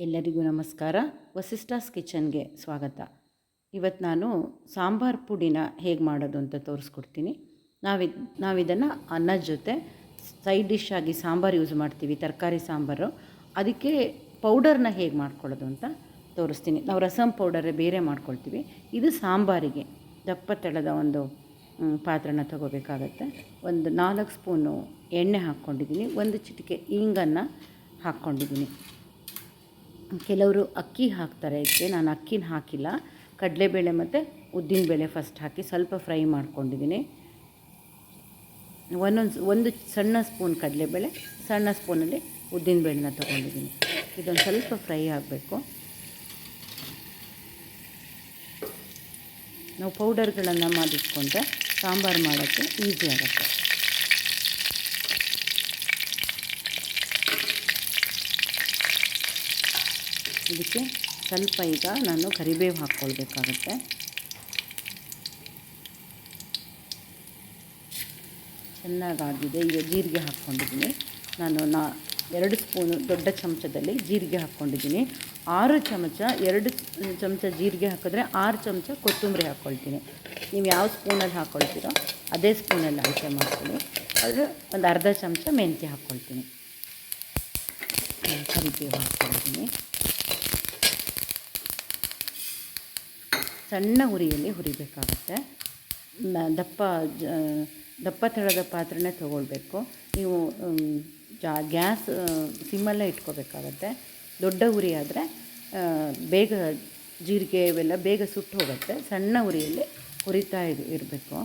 ಎಲ್ಲರಿಗೂ ನಮಸ್ಕಾರ. ವಸಿಷ್ಠಾಸ್ ಕಿಚನ್ಗೆ ಸ್ವಾಗತ. ಇವತ್ತು ನಾನು ಸಾಂಬಾರು ಪುಡಿನ ಹೇಗೆ ಮಾಡೋದು ಅಂತ ತೋರಿಸ್ಕೊಡ್ತೀನಿ. ನಾವಿ ನಾವಿದನ್ನು ಅನ್ನದ ಜೊತೆ ಸೈಡ್ ಡಿಶ್ ಆಗಿ ಸಾಂಬಾರು ಯೂಸ್ ಮಾಡ್ತೀವಿ, ತರಕಾರಿ ಸಾಂಬಾರು. ಅದಕ್ಕೆ ಪೌಡರ್ನ ಹೇಗೆ ಮಾಡ್ಕೊಳ್ಳೋದು ಅಂತ ತೋರಿಸ್ತೀನಿ. ನಾವು ರಸಮ್ ಪೌಡರೇ ಬೇರೆ ಮಾಡ್ಕೊಳ್ತೀವಿ. ಇದು ಸಾಂಬಾರಿಗೆ ದಪ್ಪ ತೆಳದ ಒಂದು ಪಾತ್ರನ ತಗೋಬೇಕಾಗತ್ತೆ. ಒಂದು ನಾಲ್ಕು ಸ್ಪೂನು ಎಣ್ಣೆ ಹಾಕ್ಕೊಂಡಿದ್ದೀನಿ. ಒಂದು ಚಿಟಿಕೆ ಇಂಗನ್ನು ಹಾಕ್ಕೊಂಡಿದ್ದೀನಿ. ಕೆಲವರು ಅಕ್ಕಿ ಹಾಕ್ತಾರೆ. ಇದಕ್ಕೆ ನಾನು ಅಕ್ಕಿನ ಹಾಕಿಲ್ಲ. ಕಡಲೆಬೇಳೆ ಮತ್ತು ಉದ್ದಿನಬೇಳೆ ಫಸ್ಟ್ ಹಾಕಿ ಸ್ವಲ್ಪ ಫ್ರೈ ಮಾಡ್ಕೊಂಡಿದ್ದೀನಿ. ಒಂದೊಂದು, ಒಂದು ಸಣ್ಣ ಸ್ಪೂನ್ ಕಡಲೆಬೇಳೆ, ಸಣ್ಣ ಸ್ಪೂನಲ್ಲಿ ಉದ್ದಿನಬೇಳೆನ ತೊಗೊಂಡಿದ್ದೀನಿ. ಇದೊಂದು ಸ್ವಲ್ಪ ಫ್ರೈ ಆಗಬೇಕು. ನಾವು ಪೌಡರ್ಗಳನ್ನು ಮಾಡಿಟ್ಕೊಂಡ್ರೆ ಸಾಂಬಾರು ಮಾಡೋಕ್ಕೆ ಈಸಿ ಆಗುತ್ತೆ. ಇದಕ್ಕೆ ಸ್ವಲ್ಪ ಈಗ ನಾನು ಕರಿಬೇವು ಹಾಕ್ಕೊಳ್ಬೇಕಾಗುತ್ತೆ. ಚೆನ್ನಾಗಾಗಿದೆ. ಈಗ ಜೀರಿಗೆ ಹಾಕ್ಕೊಂಡಿದ್ದೀನಿ. ನಾನು ನಾ ಎರಡು ಸ್ಪೂನು ದೊಡ್ಡ ಚಮಚದಲ್ಲಿ ಜೀರಿಗೆ ಹಾಕ್ಕೊಂಡಿದ್ದೀನಿ. ಆರು ಚಮಚ, ಎರಡು ಚಮಚ ಜೀರಿಗೆ ಹಾಕಿದ್ರೆ ಆರು ಚಮಚ ಕೊತ್ತಂಬರಿ ಹಾಕ್ಕೊಳ್ತೀನಿ. ನೀವು ಯಾವ ಸ್ಪೂನಲ್ಲಿ ಹಾಕ್ಕೊಳ್ತೀರೋ ಅದೇ ಸ್ಪೂನಲ್ಲಿ ಅಳತೆ ಮಾಡ್ತೀನಿ ಆದರೆ ಒಂದು ಅರ್ಧ ಚಮಚ ಮೆಂತ್ಯ ಹಾಕ್ಕೊಳ್ತೀನಿ. ಕರಿಬೇವು ಹಾಕ್ಕೊಂಡಿದ್ದೀನಿ ಸಣ್ಣ ಉರಿಯಲ್ಲಿ ಹುರಿಬೇಕಾಗುತ್ತೆ. ದಪ್ಪ ದಪ್ಪ ತಳದ ಪಾತ್ರೆನೇ ತೊಗೊಳ್ಬೇಕು. ನೀವು ಜಾ, ಗ್ಯಾಸ್ ಸಿಮ್ಮಲ್ಲೇ ಇಟ್ಕೋಬೇಕಾಗತ್ತೆ. ದೊಡ್ಡ ಉರಿ ಆದರೆ ಬೇಗ ಜೀರಿಗೆ ಇವೆಲ್ಲ ಬೇಗ ಸುಟ್ಟು ಹೋಗುತ್ತೆ. ಸಣ್ಣ ಉರಿಯಲ್ಲಿ ಹುರಿತಾ ಇರ್, ಇರಬೇಕು.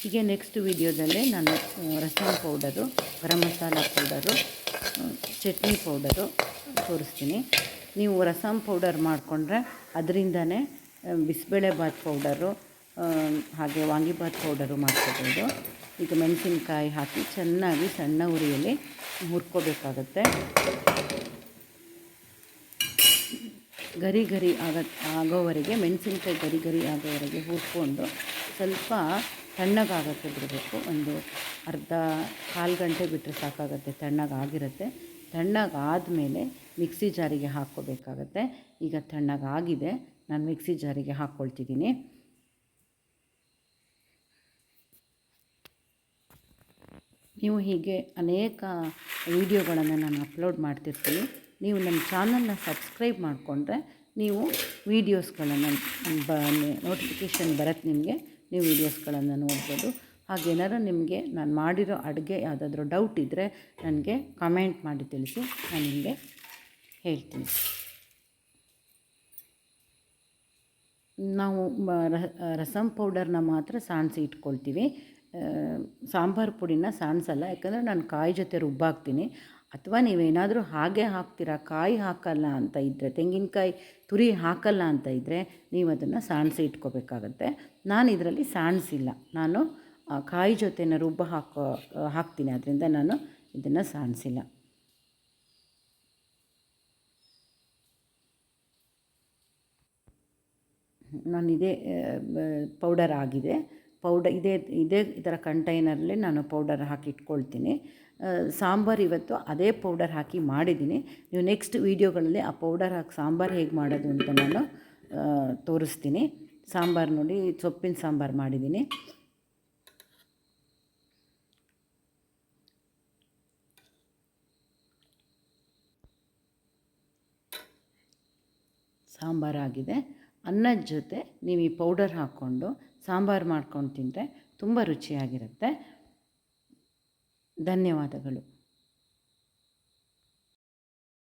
ಹೀಗೆ ನೆಕ್ಸ್ಟ್ ವಿಡಿಯೋದಲ್ಲಿ ನಾನು rasam powder garam masala powder chutney powder ತೋರಿಸ್ತೀನಿ. ನೀವು ರಸಮ್ ಪೌಡರ್ ಮಾಡಿಕೊಂಡ್ರೆ ಅದರಿಂದನೇ ಬಿಸಿಬೇಳೆ ಬಾತ್ ಪೌಡರು ಹಾಗೆ ವಾಂಗಿಬಾತ್ ಪೌಡರು ಮಾಡ್ಕೋಬೋದು. ಈಗ ಮೆಣಸಿನ್ಕಾಯಿ ಹಾಕಿ ಚೆನ್ನಾಗಿ ಸಣ್ಣ ಉರಿಯಲ್ಲಿ ಹುರ್ಕೋಬೇಕಾಗತ್ತೆ. ಗರಿ ಗರಿ ಆಗ, ಆಗೋವರೆಗೆ, ಮೆಣಸಿನ್ಕಾಯಿ ಗರಿ ಗರಿ ಆಗೋವರೆಗೆ ಹುರ್ಕೊಂಡು ಸ್ವಲ್ಪ ತಣ್ಣಗಾಗಕ್ಕೆ ಬಿಡಬೇಕು. ಒಂದು ಅರ್ಧ ಕಾಲು ಗಂಟೆ ಬಿಟ್ಟರೆ ಸಾಕಾಗತ್ತೆ, ತಣ್ಣಗಾಗಿರುತ್ತೆ. ತಣ್ಣಗಾದಮೇಲೆ ಮಿಕ್ಸಿ ಜಾರಿಗೆ ಹಾಕ್ಕೋಬೇಕಾಗತ್ತೆ. ಈಗ ತಣ್ಣಗಾಗಿದೆ. ನಾನು ಮಿಕ್ಸಿ ಜಾರಿಗೆ ಹಾಕ್ಕೊಳ್ತಿದ್ದೀನಿ. ನೀವು ಹೀಗೆ ಅನೇಕ ವಿಡಿಯೋಗಳನ್ನು ನಾನು ಅಪ್ಲೋಡ್ ಮಾಡ್ತಿರ್ತೀನಿ. ನೀವು ನನ್ನ ಚಾನಲ್ನ ಸಬ್ಸ್ಕ್ರೈಬ್ ಮಾಡಿಕೊಂಡ್ರೆ ನೀವು ವೀಡಿಯೋಸ್ಗಳನ್ನು ಬ ನೋಟಿಫಿಕೇಷನ್ ಬರುತ್ತೆ ನಿಮಗೆ. ನೀವು ವೀಡಿಯೋಸ್ಗಳನ್ನು ನೋಡ್ಬೋದು. ಹಾಗೇನಾದ್ರು ನಿಮಗೆ ನಾನು ಮಾಡಿರೋ ಅಡುಗೆ ಯಾವುದಾದ್ರೂ ಡೌಟ್ ಇದ್ದರೆ ನನಗೆ ಕಮೆಂಟ್ ಮಾಡಿ ತಿಳಿಸಿ. ನಾನು ನಿಮಗೆ ಹೇಳ್ತೀನಿ. ನಾವು ರಸಂ ಪೌಡರ್ನ ಮಾತ್ರ ಸಾಣಿಸಿ ಇಟ್ಕೊಳ್ತೀವಿ. ಸಾಂಬಾರು ಪುಡಿನ ಸಾಣಿಸಲ್ಲ, ಯಾಕಂದರೆ ನಾನು ಕಾಯಿ ಜೊತೆ ರುಬ್ಬಾಕ್ತೀನಿ. ಅಥವಾ ನೀವೇನಾದರೂ ಹಾಗೆ ಹಾಕ್ತೀರಾ, ಕಾಯಿ ಹಾಕಲ್ಲ ಅಂತ ಇದ್ದರೆ ತೆಂಗಿನಕಾಯಿ ತುರಿ ಹಾಕಲ್ಲ ಅಂತ ಇದ್ದರೆ ನೀವು ಅದನ್ನು ಸಾಣಿಸಿ ಇಟ್ಕೋಬೇಕಾಗತ್ತೆ. ನಾನು ಇದರಲ್ಲಿ ಸಾಣಿಸಿಲ್ಲ. ನಾನು ಕಾಯಿ ಜೊತೆನ ರುಬ್ಬ ಹಾಕೋ, ಹಾಕ್ತೀನಿ. ಅದರಿಂದ ನಾನು ಇದನ್ನು ಸಾಣಿಸಿಲ್ಲ. ನಾನು ಇದೇ ಪೌಡರ್ ಆಗಿದೆ. ಪೌಡರ್ ಇದೇ ಇದೇ ಥರ ಕಂಟೈನರಲ್ಲಿ ನಾನು ಪೌಡರ್ ಹಾಕಿ ಇಟ್ಕೊಳ್ತೀನಿ. ಸಾಂಬಾರು ಇವತ್ತು ಅದೇ ಪೌಡರ್ ಹಾಕಿ ಮಾಡಿದ್ದೀನಿ. ನೀವು ನೆಕ್ಸ್ಟ್ ವೀಡಿಯೋಗಳಲ್ಲಿ ಆ ಪೌಡರ್ ಹಾಕಿ, ಸಾಂಬಾರು ಹೇಗೆ ಮಾಡೋದು ಅಂತ ನಾನು ತೋರಿಸ್ತೀನಿ. ಸಾಂಬಾರು ನೋಡಿ, ಸೊಪ್ಪಿನ ಸಾಂಬಾರು ಮಾಡಿದ್ದೀನಿ. ಸಾಂಬಾರಾಗಿದೆ ಅನ್ನದ ಜೊತೆ ನೀವು ಈ ಪೌಡರ್ ಹಾಕ್ಕೊಂಡು ಸಾಂಬಾರು ಮಾಡ್ಕೊಂಡು ತಿಂದರೆ ತುಂಬ ರುಚಿಯಾಗಿರುತ್ತೆ. ಧನ್ಯವಾದಗಳು.